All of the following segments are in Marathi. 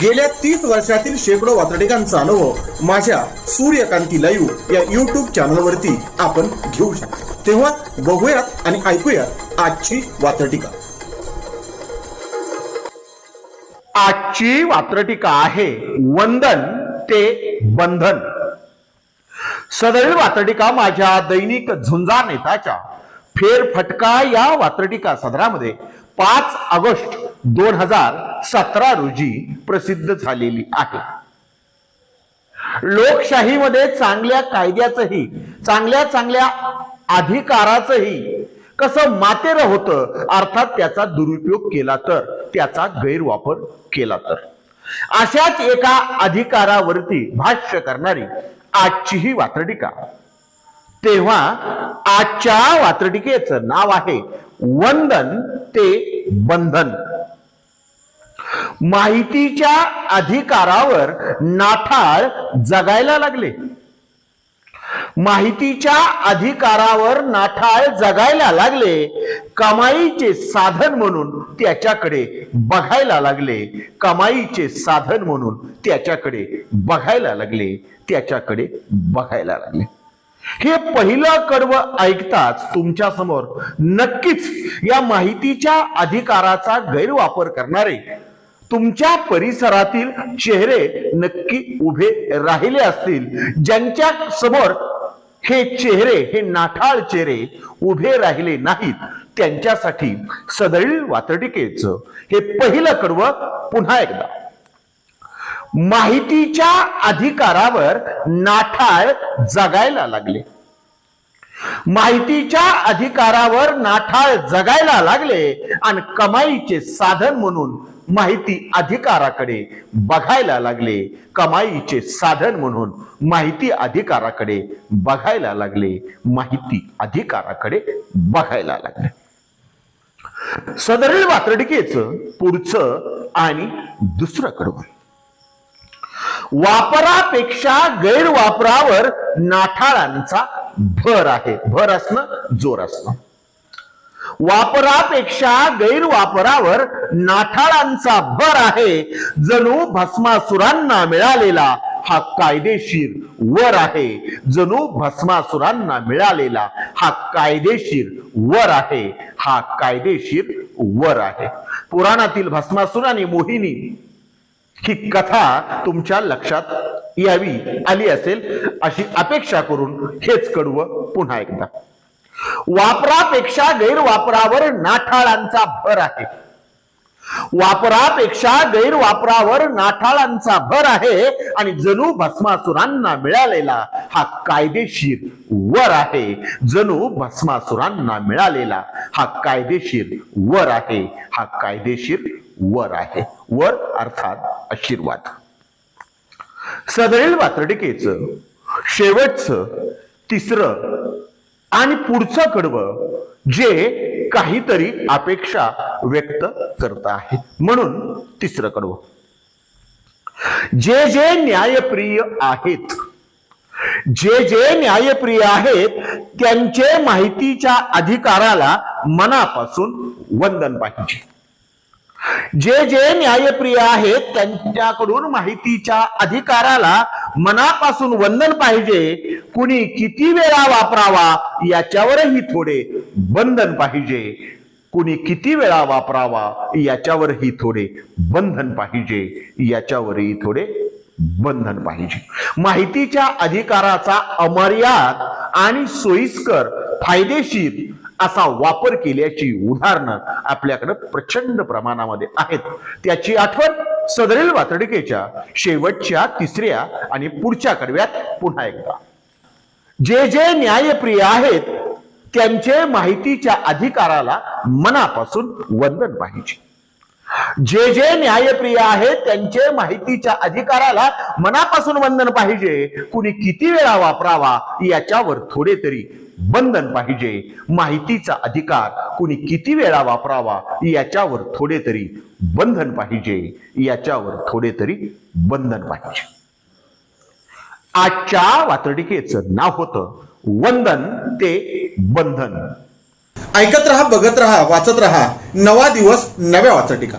गेल्या तीस वर्षातील शेकडो वातडिकांचा अनुभव माझ्या सूर्यकांती लाईव्ह या युट्यूब चॅनलवरती आपण घेऊ शकतो. तेव्हा बघूयात आणि ऐकूयात आजची वातडिका आजची वात्रटिका आहे वंदन ते बंधन. सदैव वात्रटिका माझ्या दैनिक झुंजार नेताच्या. फेरफटका या वात्रटिका सदरामध्ये पाच ऑगस्ट दोन हजार सतरा रोजी प्रसिद्ध झालेली आहे. लोकशाहीमध्ये चांगल्या कायद्याचंही चांगल्या चांगल्या अधिकाराचंही कसं मातेर होतं अर्थात त्याचा दुरुपयोग केला तर त्याचा गैरवापर केला तर. अशाच एका अधिकारावरती भाष्य करणारी आजची ही वात्रटिका. तेव्हा आजच्या वात्रटिकेचं नाव आहे वंदन ते बंधन. माहितीच्या अधिकारावर नाठाळ जगायला लागले. माहितीच्या अधिकारावर नाठाळ जगायला लागले कमाईचे साधन म्हणून त्याच्याकडे बघायला लागले कमाईचे साधन म्हणून त्याच्याकडे बघायला लागले त्याच्याकडे बघायला लागले. हे पहिलं कडव ऐकताच तुमच्यासमोर नक्कीच या माहितीच्या अधिकाराचा गैरवापर करणारे तुमच्या परिसरातील चेहरे नक्की उभे राहिले असतील. ज्यांच्या समोर हे चेहरे हे नाठाळ चेहरे उभे राहिले नाहीत त्यांच्यासाठी सदळील वातटिकेचं हे पहिलं कडव पुन्हा एकदा. माहितीच्या अधिकारावर नाठाळ जगायला लागले. माहितीच्या अधिकारावर नाठाळ जगायला लागले आणि कमाईचे साधन म्हणून माहिती अधिकाराकडे बघायला लागले. कमाईचे साधन म्हणून माहिती अधिकाराकडे बघायला लागले. माहिती अधिकाराकडे बघायला लागले. सदरील वात्रटिकेचं पुढचं आणि दुसरं कडवं वापरापेक्षा गैरवापरावर नाठाळांचा भर आहे. भर असणं जोर असणं. वापरापेक्षा गैरवापरावर नाठाळांचा भर आहे. जणू भस्मासुरांना मिळालेला हा कायदेशीर वर आहे. जणू भस्मासुरांना मिळालेला हा कायदेशीर वर आहे. हा कायदेशीर वर आहे. पुराणातील भस्मासुर आणि मोहिनी ही कथा तुमच्या लक्षात यावी आली असेल अशी अपेक्षा करून हेच कडवं पुन्हा एकदा. वापरापेक्षा गैरवापरावर नाठाळांचा भर आहे. वापरापेक्षा गैरवापरावर नाठाळांचा भर आहे आणि जणू भस्मासुरांना मिळालेला हा कायदेशीर वर आहे. जणू भस्मासुरांना मिळालेला हा कायदेशीर वर आहे. हा कायदेशीर वर आहे. वर अर्थात आशीर्वाद. सदरील वात्रटिकेचं शेवटचं तिसरं आणि पुढचं कडवं जे काहीतरी अपेक्षा व्यक्त करत आहेत. म्हणून तिसरं कडवं. जे जे न्यायप्रिय आहेत जे जे न्यायप्रिय आहेत त्यांचे माहितीच्या अधिकाराला मनापासून वंदन पाहिजे. जे जे न्यायप्रिय आहेत त्यांच्याकडून माहितीच्या अधिकाराला मनापासून वंदन पाहिजे. कुणी किती वेळा वापरावा याच्यावरही थोडे बंधन पाहिजे. कुणी किती वेळा वापरावा याच्यावरही थोडे बंधन पाहिजे. याच्यावरही थोडे बंधन पाहिजे. माहितीच्या अधिकाराचा अमर्याद आणि सोयीस्कर फायदेशीर असा वापर केल्याची उदाहरणं आपल्याकडे प्रचंड प्रमाणामध्ये आहेत. त्याची आठवण सदरील वातडिकेच्या शेवटच्या तिसऱ्या आणि पुढच्या कडव्यात पुन्हा एकदा. जे जे न्यायप्रिय आहेत त्यांचे माहितीच्या अधिकाराला मनापासून वंदन पाहिजे. जे जे न्यायप्रिय आहेत त्यांचे माहितीच्या अधिकाराला मनापासून वंदन पाहिजे. कुणी किती वेळा वापरावा याच्यावर थोडे तरी बंधन पाहिजे. माहितीचा अधिकार कुणी किती वेळा वापरावा याच्यावर थोडे तरी बंधन पाहिजे. याच्यावर थोडे तरी बंधन पाहिजे. आजच्या वातडिकेचं नाव होतं वंदन ते बंधन. ऐकत रहा बघत रहा वाचत रहा. नवा दिवस नव्या वाचटिका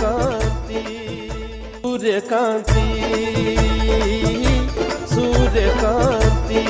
কান্তি সূর্যকান্তি সূর্যকান্তি